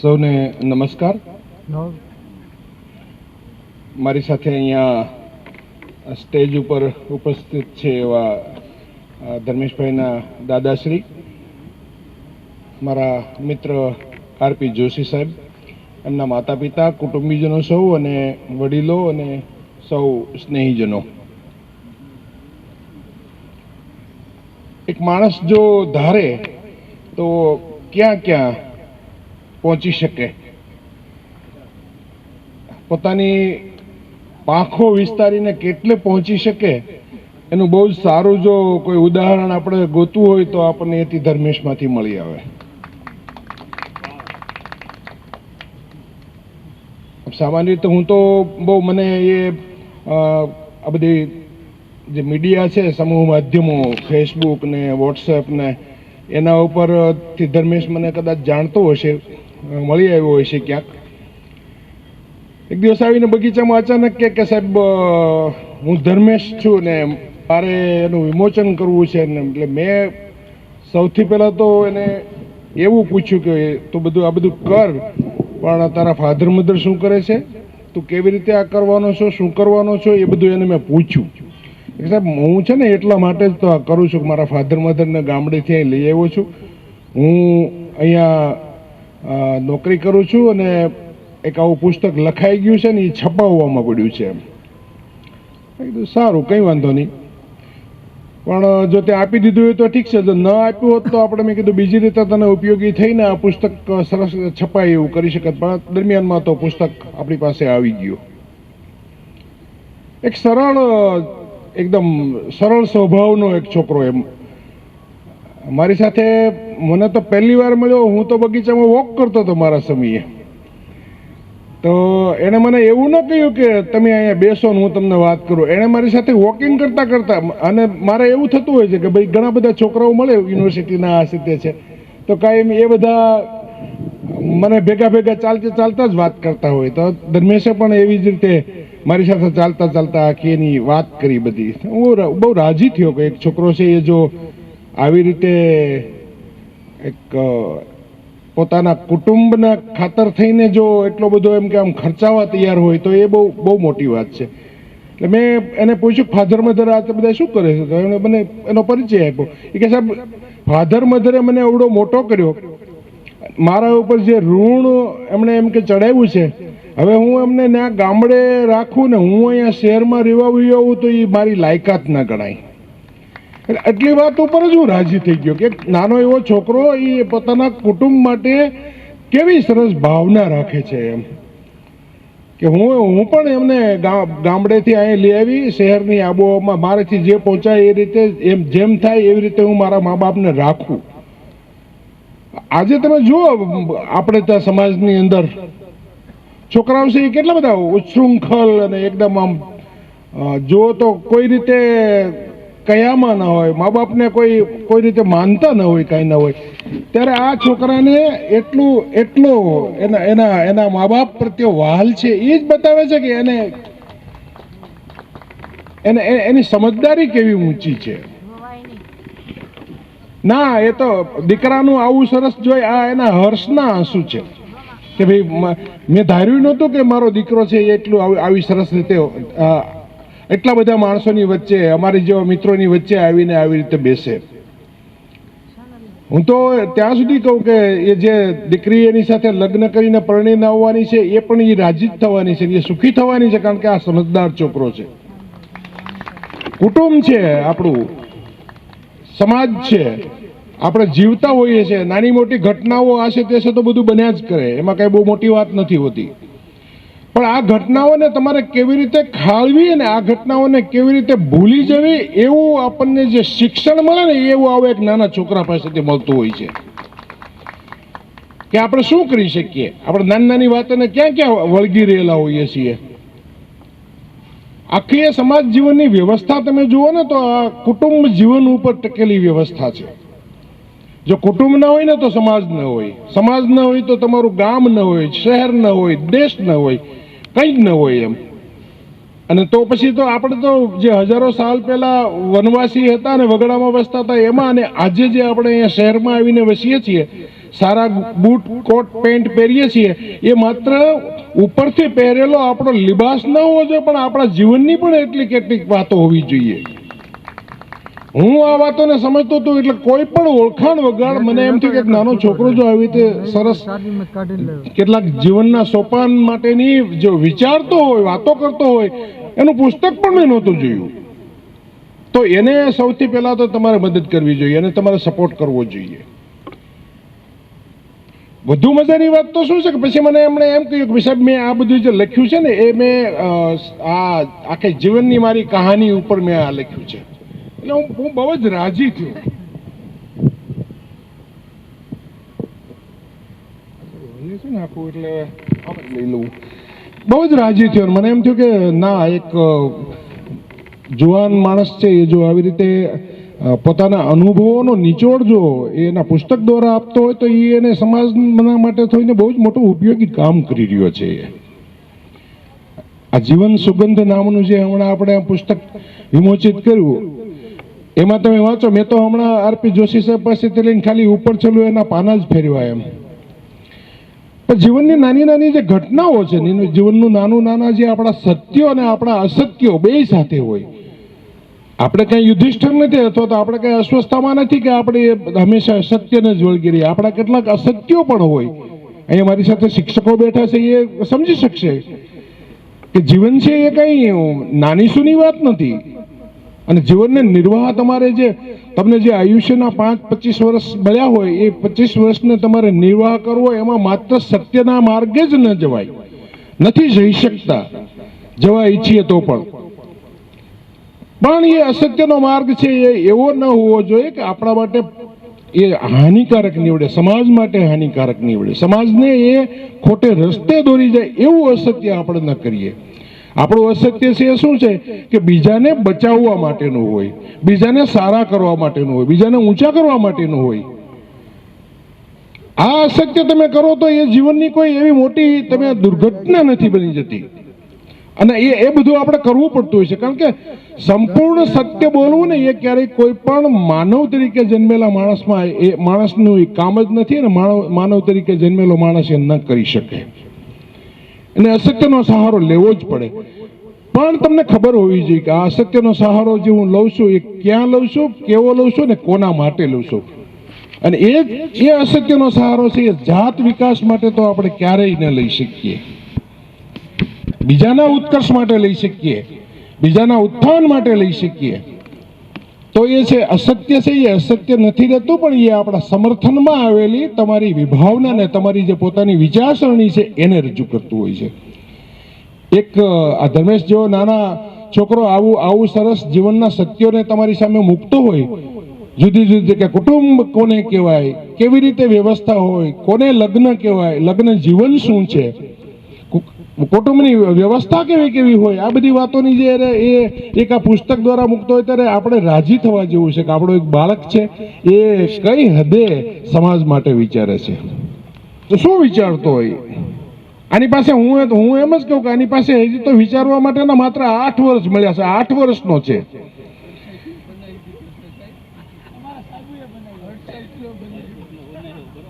સૌને નમસ્કાર. મારી સાથે અહીંયા સ્ટેજ ઉપર ઉપસ્થિત છે એવા ધર્મેશભાઈના દાદાશ્રી મારા મિત્ર આરપી જોશી સાહેબ એમના માતા પિતા કુટુંબીજનો સૌ અને વડીલો અને સૌ સ્નેહીજનો. એક માણસ જો ધારે તો ક્યાં ક્યાં પહોંચી શકે. પોતાની પાંખો વિસ્તારીને કેટલે પહોંચી શકે, એનું બહુ જ સારું જો કોઈ ઉદાહરણ આપણે ગોતવું હોય તો આપણને એથી ધર્મેશમાંથી મળી આવે. સામાન્ય રીતે હું તો બહુ મને એ આ બધી જે મીડિયા છે, સમૂહ માધ્યમો ફેસબુક ને વોટ્સએપ ને, એના ઉપરથી ધર્મેશ મને કદાચ જાણતો હશે. મળી આવ્યો હોય છે ક્યાંક. એક દિવસ આવીને બગીચામાં અચાનક કે કે સાહેબ હું ધર્મેશ છું ને મારે એનું વિમોચન કરવું છે ને એટલે મેં સૌથી પહેલાં તો એને એવું પૂછ્યું કે તું બધું, આ બધું કર, પણ તારા ફાધર મધર શું કરે છે? તું કેવી રીતે આ કરવાનો છો? શું કરવાનો છો? એ બધું એને મેં પૂછ્યું. સાહેબ, હું છે ને એટલા માટે જ તો આ કરું છું કે મારા ફાધર મધરને ગામડેથી અહીં લઈ આવ્યો છું. હું અહીંયા નોકરી કરું છું અને એક આવું પુસ્તક લખાઈ ગયું છે ને એ છપાવવામાં પડ્યું છે કીધું, સારું, કંઈ વાંધો નહીં. પણ જો તે આપી દીધું હોય તો ઠીક છે, જો ન આપ્યું હોત તો આપણે, મેં કીધું, બીજી રીતે તને ઉપયોગી થઈને આ પુસ્તક સરસ છપાય એવું કરી શકત. પણ દરમિયાનમાં તો પુસ્તક આપણી પાસે આવી ગયું. એક સરળ એકદમ સરળ સ્વભાવનો એક છોકરો એમ મારી સાથે મને તો પહેલી વાર મળ્યો, હું તો બગીચામાં વોક કરતો હતો મારા સમયે તો એણે મને એવું ન કહ્યું કે તમે અહીંયા બેસો ને હું તમને વાત કરું. એણે મારી સાથે વોકિંગ કરતાં કરતાં, અને મારે એવું થતું હોય છે કે ભાઈ ઘણા બધા છોકરાઓ મળે યુનિવર્સિટીના આ સિત્તે છે. તો કાંઈ એ બધા મને ભેગા ભેગા ચાલતા ચાલતા જ વાત કરતા હોય. તો ધર્મેશે પણ એવી જ રીતે મારી સાથે ચાલતા ચાલતા આખી એની વાત કરી બધી. હું બહુ રાજી થયો કે એક છોકરો છે એ જો આવી રીતે એક પોતાના કુટુંબના ખાતર થઈને જો એટલો બધો એમ કે આમ ખર્ચાવા તૈયાર હોય તો એ બહુ બહુ મોટી વાત છે. એટલે મેં એને પૂછ્યું ફાધર મધર આ બધા શું કરે છે? તો એમણે મને એનો પરિચય આપ્યો. એ કે સાહેબ, ફાધર મધરે મને એવડો મોટો કર્યો. મારા ઉપર જે ઋણ એમણે એમ કે ચડાવ્યું છે, હવે હું એમને ત્યાં ગામડે રાખું ને હું અહીંયા શહેરમાં રહેવા આવું તો એ મારી લાયકાત ના ગણાય. એટલે વાત ઉપર જ હું રાજી થઈ ગયો કે નાનો એવો છોકરો એ પોતાના કુટુંબ માટે કેવી સરસ ભાવના રાખે છે એમ. કે હું હું પણ એમને ગામડેથી અહીં લઈ આવી, શહેરની આબોહવામાં મારાથી જે પહોંચાય એ રીતે એમ જેમ થાય એવી રીતે હું મારા મા બાપને રાખું. આજે તમે જુઓ, આપણે ત્યાં સમાજની અંદર છોકરાઓ છે એ કેટલા બધા ઉચ્છૃંખલ અને એકદમ આમ જુઓ તો કોઈ રીતે કયામાં ના હોય, મા બાપને કોઈ કોઈ રીતે માનતા ન હોય, કાંઈ ના હોય. ત્યારે આ છોકરાને એટલું, એટલો એના એના એના મા બાપ પ્રત્યે વહાલ છે, એ જ બતાવે છે કે એને એને એની સમજદારી કેવી ઊંચી છે. ના, એ તો દીકરાનું આવું સરસ જોઈ આ એના હર્ષના આંસુ છે. કે ભાઈ, મેં ધાર્યું નહોતું કે મારો દીકરો છે એટલું આવી સરસ રીતે એટલા બધા માણસોની વચ્ચે, અમારી જેવા મિત્રોની વચ્ચે આવીને આવી રીતે બેસે. હું તો ત્યાં સુધી કહું કે એ જે દીકરી એની સાથે લગ્ન કરીને પરણીને આવવાની છે, એ પણ એ રાજી જ થવાની છે એ સુખી થવાની છે કારણ કે આ સમજદાર છોકરો છે. કુટુંબ છે આપણું, સમાજ છે, આપણે જીવતા હોઈએ છીએ, નાની મોટી ઘટનાઓ આશે તે છે તો બધું બન્યા જ કરે, એમાં કઈ બહુ મોટી વાત નથી હોતી. પણ આ ઘટનાઓને તમારે કેવી રીતે ખાળવી અને આ ઘટનાઓને કેવી રીતે ભૂલી જવી, એવું આપણને જે શિક્ષણ મળે ને, એવું આવું એક નાના છોકરા પાસેથી મળતું હોય છે. કે આપણે શું કરી શકીએ? આપણે નાની નાની વાતોને ક્યાં ક્યાં વળગી રહેલા હોઈએ છીએ? આખી એ સમાજ જીવનની વ્યવસ્થા તમે જુઓ ને, તો આ કુટુંબ જીવન ઉપર ટકેલી વ્યવસ્થા છે. જો કુટુંબ ન હોય ને, તો સમાજ ન હોય. સમાજ ન હોય તો તમારું ગામ ન હોય, શહેર ન હોય, દેશ ન હોય. કંઈ જ ન હોય એમ. અને તો પછી તો આપણે તો જે હજારો સાલ પહેલા વનવાસી હતા ને વગડામાં વસતા હતા, એમાં અને આજે જે આપણે અહીંયા શહેરમાં આવીને વસીએ છીએ, સારા બૂટ, કોટ, પેન્ટ પહેરીએ છીએ, એ માત્ર ઉપરથી પહેરેલો આપણો લિબાસ ન હોવો જોઈએ, પણ આપણા જીવનની પણ એટલી કેટલીક વાતો હોવી જોઈએ. હું આ વાતોને સમજતો હતો એટલે કોઈ પણ ઓળખાણ વગર મને એમ થયું કે નાનો છોકરો જો આવી રીતે સરસ કેટલાક જીવનના સોપાન માટેની જો વિચારતો હોય વાતો કરતો હોય એનું પુસ્તક પણ મેં નહોતું જોયું. તો એને સૌથી પહેલા તો તમારે મદદ કરવી જોઈએ અને તમારે સપોર્ટ કરવો જોઈએ. વધુ મજાની વાત તો શું છે કે પછી મને એમણે એમ કહ્યું કે સાહેબ મેં આ બધું જે લખ્યું છે ને એ મેં આ આખી જીવનની મારી કહાની ઉપર મેં આ લખ્યું છે. એટલે હું હું બહુ જ રાજી થયો ઓલે છે ને આખું એટલે લઈ લઉં. બહુ જ રાજી થયો મને એમ થયું કે ના એક જુવાન માણસ છે એ જો આવી રીતે પોતાના અનુભવોનો નિચોડ જો એના પુસ્તક દ્વારા આપતો હોય તો એ એને સમાજના માટે થઈને બહુ જ મોટું ઉપયોગી કામ કરી રહ્યો છે. આ જીવન સુગંધ નામનું જે હમણાં આપણે પુસ્તક વિમોચિત કર્યું એમાં તમે વાંચો, મેં તો હમણાં આરપી જોશી સાહેબ પાસેથી લઈને ખાલી ઉપર છેલ્લું એના પાના જ ફેરવા એમ. પણ જીવનની નાની નાની જે ઘટનાઓ છે જીવનનું નાનું નાના જે આપણા સત્યો અને આપણા અસત્યો બે સાથે હોય. આપણે કઈ યુધિષ્ઠર નથી અથવા તો આપણે કઈ અસ્વસ્થતામાં નથી કે આપણે હંમેશા સત્યને જ વળગી રહીએ. આપણા કેટલાક અસત્યો પણ હોય. અહીંયા મારી સાથે શિક્ષકો બેઠા છે, એ સમજી શકશે કે જીવન છે એ કઈ નાની સુની વાત નથી. અને જીવનને નિર્વાહ તમારે જે, તમને જે આયુષ્યના પાંચ, પચીસ વર્ષ મળ્યા હોય, એ પચીસ વર્ષને તમારે નિર્વાહ કરવો એમાં માત્ર સત્યના માર્ગે જ ન જવાય. નથી જઈ શકતા. જવા ઈચ્છીએ તો પણ. પણ એ અસત્યનો માર્ગ છે, એ એવો ન હોવો જોઈએ કે આપણા માટે એ હાનિકારક નીવડે, સમાજ માટે હાનિકારક નીવડે. સમાજને એ ખોટે રસ્તે દોરી જાય, એવું અસત્ય આપણે ન કરીએ. આપણું અસત્ય છે એ શું છે? કે બીજાને બચાવવા માટેનું હોય, બીજાને સારા કરવા માટેનું હોય, બીજાને ઊંચા કરવા માટેનું હોય. આ અસત્ય તમે કરો તો એ જીવનની કોઈ એવી મોટી તમે દુર્ઘટના નથી બની જતી. અને એ એ બધું આપણે કરવું પડતું હોય છે. કારણ કે સંપૂર્ણ સત્ય બોલવું ને એ ક્યારેય કોઈ પણ માનવ તરીકે જન્મેલા માણસમાં એ, માણસનું એ કામ જ નથી અને માનવ માનવ તરીકે જન્મેલો માણસ એ ન કરી શકે. અને અસત્યનો સહારો લેવો જ પડે. પણ તમને ખબર હોવી જોઈએ કે આ અસત્યનો સહારો જે હું લઉં છું, એ ક્યાં લઉં છું, કેવો લઉં છું ને કોના માટે લઉં છું. અને એ એ અસત્યનો સહારો છે, એ જાત વિકાસ માટે તો આપણે ક્યારેય ન લઈ શકીએ. બીજાના ઉત્કર્ષ માટે લઈ શકીએ. બીજાના ઉત્થાન માટે લઈ શકીએ. તો એ છે અસત્ય છે, એ અસત્ય નથી રહેતું, પણ એ આપણા સમર્થનમાં આવેલી તમારી વિભાવના ને તમારી જે પોતાની વિચારસરણી છે, એને રજૂ કરતું હોય છે. એક, આ ધર્મેશ જેવો નાના છોકરો આવું આવું સરસ જીવનના સત્યોને તમારી સામે મૂકતો હોય, જુદી જુદી કે કુટુંબ કોને કહેવાય, કેવી રીતે વ્યવસ્થા હોય, કોને લગ્ન કહેવાય, લગ્ન જીવન શું છે કુટુંબની વ્યવસ્થા કેવી કેવી હોય? આ બધી વાતોની જે એ એક આ પુસ્તક દ્વારા મૂકતો હોય ત્યારે આપણે રાજી થવા જેવું છે કે આપણો એક બાળક છે, એ કઈ હદે સમાજ માટે વિચારે છે? તો શું વિચારતો હોય? આની પાસે હું હું એમ જ કહું કે આની પાસે હજી તો વિચારવા માટેના માત્ર આઠ વર્ષ મળ્યા છે. આઠ વર્ષનો છે.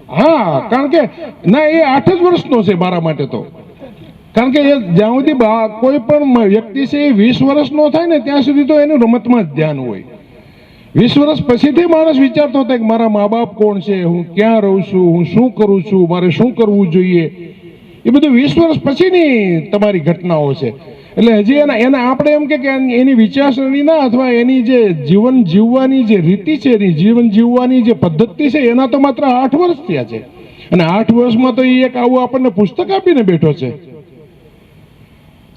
હા, કારણ કે ના, એ આઠ જ વર્ષનો છે મારા માટે તો. કારણ કે જ્યાં સુધી કોઈ પણ વ્યક્તિ છે એ વીસ વર્ષનો થાય ને ત્યાં સુધી તો એનું રમતમાં જ ધ્યાન હોય. વીસ વર્ષ પછીથી માણસ વિચારતો થાય કે મારા મા બાપ કોણ છે? હું ક્યાં રહું છું? હું શું કરું છું? મારે શું કરવું જોઈએ? એ બધું વીસ વર્ષ પછીની તમારી ઘટનાઓ છે. એટલે હજી એના એના આપણે એમ કે એની વિચારસરણી ના અથવા એની જે જીવન જીવવાની જે રીતિ છે, એની જીવન જીવવાની જે પદ્ધતિ છે, એના તો માત્ર આઠ વર્ષ થયા છે. અને આઠ વર્ષમાં તો એ એક આવું આપણને પુસ્તક આપીને બેઠો છે.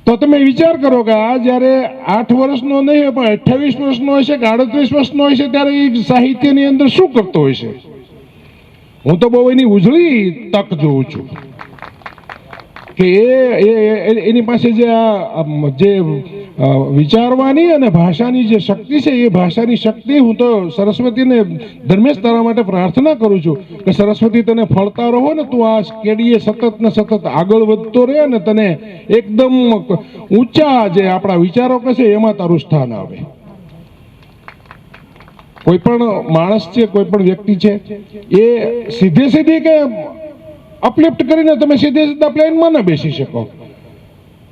તો તમે વિચાર કરો કે આ જ્યારે આઠ વર્ષનો નહીં હોય, પણ અઠ્યાવીસ વર્ષનો હશે કે આડત્રીસ વર્ષનો હશે ત્યારે એ સાહિત્યની અંદર શું કરતો હોય છે? હું તો બહુ એની ઉજળી તક જોઉં છું કે એ એની પાસે જે આ જે વિચારવાની અને ભાષાની જે શક્તિ છે, એ ભાષાની શક્તિ હું તો સરસ્વતીને ધર્મેશ તારા માટે પ્રાર્થના કરું છું કે સરસ્વતી તને ફળતા રહો ને તું આ કેડીએ સતત ને સતત આગળ વધતો રહે ને તને એકદમ ઊંચા જે આપણા વિચારો છે, એમાં તારું સ્થાન આવે. કોઈ પણ માણસ છે, કોઈ પણ વ્યક્તિ છે, એ સીધે સીધી કે અપલિફ્ટ કરીને તમે સીધે સીધા પ્લેનમાં ના બેસી શકો.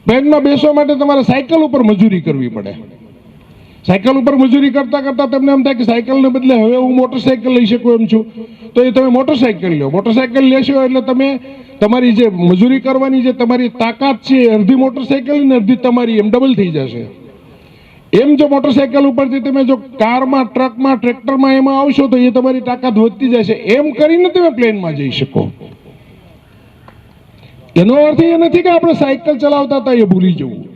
પ્લેનમાં બેસવા માટે તમારે સાયકલ ઉપર મજૂરી કરવી પડે. સાયકલ ઉપર મજૂરી કરતા કરતા તમને એમ થાય કે સાયકલને બદલે હવે હું મોટરસાયકલ લઈ શકું એમ છું. તો એ તમે મોટરસાયકલ લો. મોટરસાયકલ લેશો એટલે તમે તમારી જે મજૂરી કરવાની જે તમારી તાકાત છે અડધી મોટરસાયકલ ને અડધી તમારી એમ ડબલ થઈ જશે. એમ જો મોટરસાયકલ ઉપરથી તમે જો કારમાં, ટ્રકમાં, ટ્રેક્ટરમાં એમાં આવશો તો એ તમારી તાકાત વધતી જશે. એમ કરીને તમે પ્લેનમાં જઈ શકો. એનો અર્થ એ નથી કે આપણે સાયકલ ચલાવતા હતા એ ભૂલી જવું.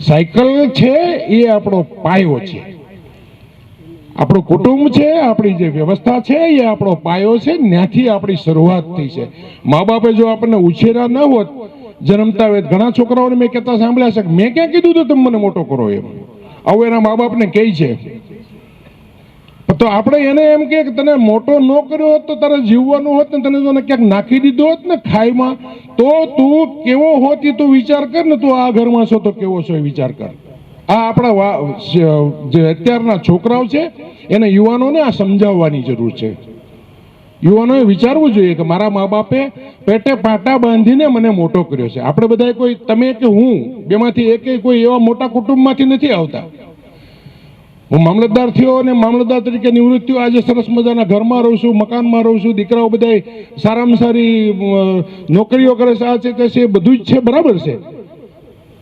સાયકલ છે એ આપણો પાયો છે. આપણું કુટુંબ છે, આપણી જે વ્યવસ્થા છે એ આપણો પાયો છે ત્યાંથી આપણી શરૂઆત થઈ છે. મા બાપે જો આપણને ઉછેરા ન હોત, જન્મતા હોય ઘણા છોકરાઓને મેં કહેતા સાંભળ્યા છે મેં ક્યાં કીધું તો, તમે મને મોટો કરો એમ. આવું એના મા બાપને કહે છે. તો આપણે એને એમ કે તને મોટો ન કર્યો હોત તો તારે જીવવાનું હોત ને તને જો ક્યાંક નાખી દીધો હોત ને ખાઈમાં, તો તું કેવો હોત એ તું વિચાર કર ને તું આ ઘરમાં છો તો કેવો છો એ વિચાર કર. આ આપણા જે અત્યારના છોકરાઓ છે, એને યુવાનોને આ સમજાવવાની જરૂર છે. યુવાનોએ વિચારવું જોઈએ કે મારા મા બાપે પેટે પાટા બાંધીને મને મોટો કર્યો છે. આપણે બધા કોઈ, તમે કે હું, બેમાંથી એકે કોઈ એવા મોટા કુટુંબમાંથી નથી આવતા. હું મામલતદાર થયો અને મામલતદાર તરીકે નિવૃત્ત આજે સરસ મજાના ઘરમાં રહું છું, મકાનમાં રહું છું. દીકરાઓ બધા સારામાં સારી નોકરીઓ કરે છે, આ છે, તે છે, બધું જ છે, બરાબર છે.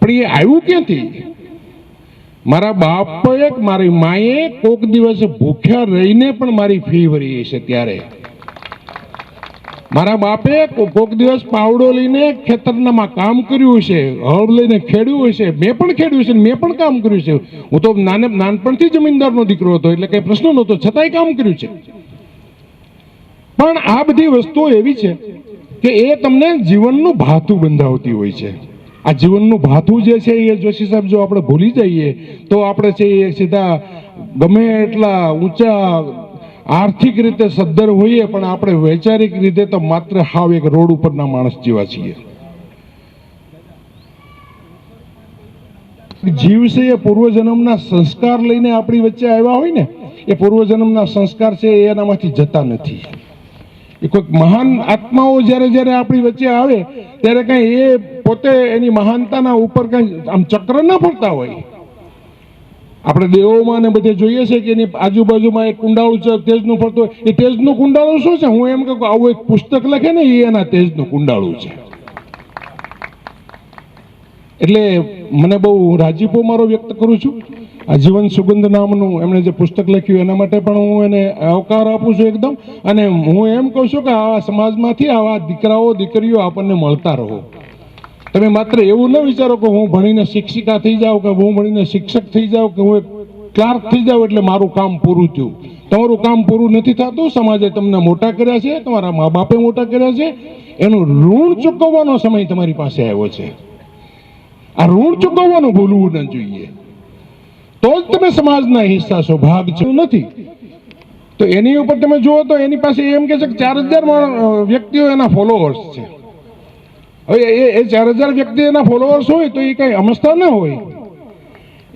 પણ એ આવ્યું ક્યાંથી? મારા બાપએ મારી માએ કોક દિવસ ભૂખ્યા રહીને પણ મારી ફી ભરી છે ત્યારે. મારા બાપે કોક દિવસ પાવડો લઈને ખેતરનામાં કામ કર્યું છે, હળ લઈને ખેડ્યું હશે. મેં પણ ખેડ્યું છે મેં પણ કામ કર્યું છે. હું તો નાને નાનપણથી જમીનદારનો દીકરો હતો, એટલે કઈ પ્રશ્ન નહોતો. છતાંય કામ કર્યું છે. પણ આ બધી વસ્તુઓ એવી છે કે એ તમને જીવનનું ભાથું બંધાવતી હોય છે. આ જીવનનું ભાથું જે છે એ જોશી સાહેબ, જો આપણે ભૂલી જઈએ, તો આપણે છે એ સીધા ગમે એટલા ઊંચા આર્થિક રીતે સદ્ધર હોઈએ, પણ આપણે વૈચારિક રીતે તો માત્ર હાવ એક રોડ ઉપરના માણસ જેવા છીએ. જીવ છે એ પૂર્વજન્મના સંસ્કાર લઈને આપણી વચ્ચે આવ્યા હોય ને, એ પૂર્વજન્મના સંસ્કાર છે એ એનામાંથી જતા નથી. એ કોઈક મહાન આત્માઓ જ્યારે જ્યારે આપણી વચ્ચે આવે, ત્યારે કાંઈ એ પોતે એની મહાનતાના ઉપર કાંઈ આમ ચક્ર ના ફરતા હોય. આપણે દેવોમાં ને બધે જોઈએ છે કે એની આજુબાજુમાં એક કુંડાળું છે, તેજનું ફરતું એ તેજનું કુંડાળું શું છે? હું એમ કહું આવું એક પુસ્તક લખે ને, એ એના તેજનું કુંડાળું છે. એટલે મને બહુ રાજીપો મારો વ્યક્ત કરું છું. આ જીવન સુગંધ નામનું એમણે જે પુસ્તક લખ્યું, એના માટે પણ હું એને આવકાર આપું છું એકદમ. અને હું એમ કહું છું કે આવા સમાજમાંથી આવા દીકરાઓ, દીકરીઓ આપણને મળતા રહો. તમે માત્ર એવું ન વિચારો કે હું ભણીને શિક્ષિકા થઈ જાઉં કે હું ભણીને શિક્ષક થઈ જાઉં કે હું ક્લાર્ક થઈ જાઉં એટલે મારું કામ પૂરું થયું. તમારું કામ પૂરું નથી થતું, સમાજે તમને મોટા કર્યા છે, તમારા મા બાપે મોટા કર્યા છે. એનું ઋણ ચૂકવવાનો સમય તમારી પાસે આવ્યો છે. આ ઋણ ચૂકવવાનું ભૂલવું ન જોઈએ. તો જ તમે સમાજના હિસ્સા છો, ભાગ છો. નથી. તો એની ઉપર તમે જુઓ તો એની પાસે એમ કે છે કે ચાર હજાર વ્યક્તિઓ એના ફોલોઅર્સ છે. હવે એ એ ચાર હજાર વ્યક્તિ એના ફોલોઅર્સ હોય તો એ કઈ અમસ્તા ન હોય.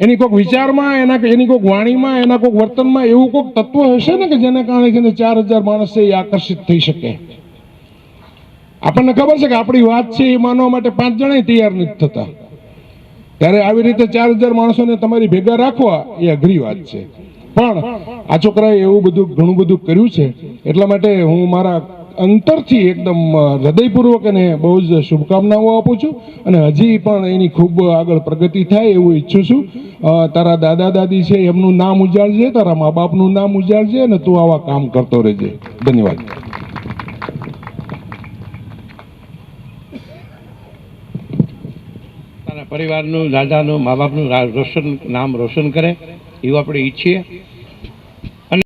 એની કોઈક વિચારમાં, એના એની કોઈક વાણીમાં, એના કોઈક વર્તનમાં એવું કોઈક તત્વ હશે ને કે જેને કારણે છે ચાર હજાર માણસ છે એ આકર્ષિત થઈ શકે? આપણને ખબર છે કે આપણી વાત છે એ માનવા માટે પાંચ જણા તૈયાર નથી થતા. ત્યારે આવી રીતે ચાર હજાર માણસોને તમારી ભેગા રાખવા એ અઘરી વાત છે. પણ આ છોકરાએ એવું બધું ઘણું બધું કર્યું છે. એટલા માટે હું મારા અંતરથી એકદમ હૃદયપૂર્વક અને બહુ જ શુભકામનાઓ આપું છું. અને હજી પણ એની ખૂબ આગળ પ્રગતિ થાય એવું ઈચ્છું છું. તારા દાદા દાદી છે, એમનું નામ ઉજાળજે, તારા મા બાપનું નામ ઉજાળજે અને તું આવા કામ કરતો રહેજે. ધન્યવાદ. પરિવારનું, દાદાનું મા બાપનું રોશન, નામ રોશન કરે, એવું આપણે ઈચ્છીએ.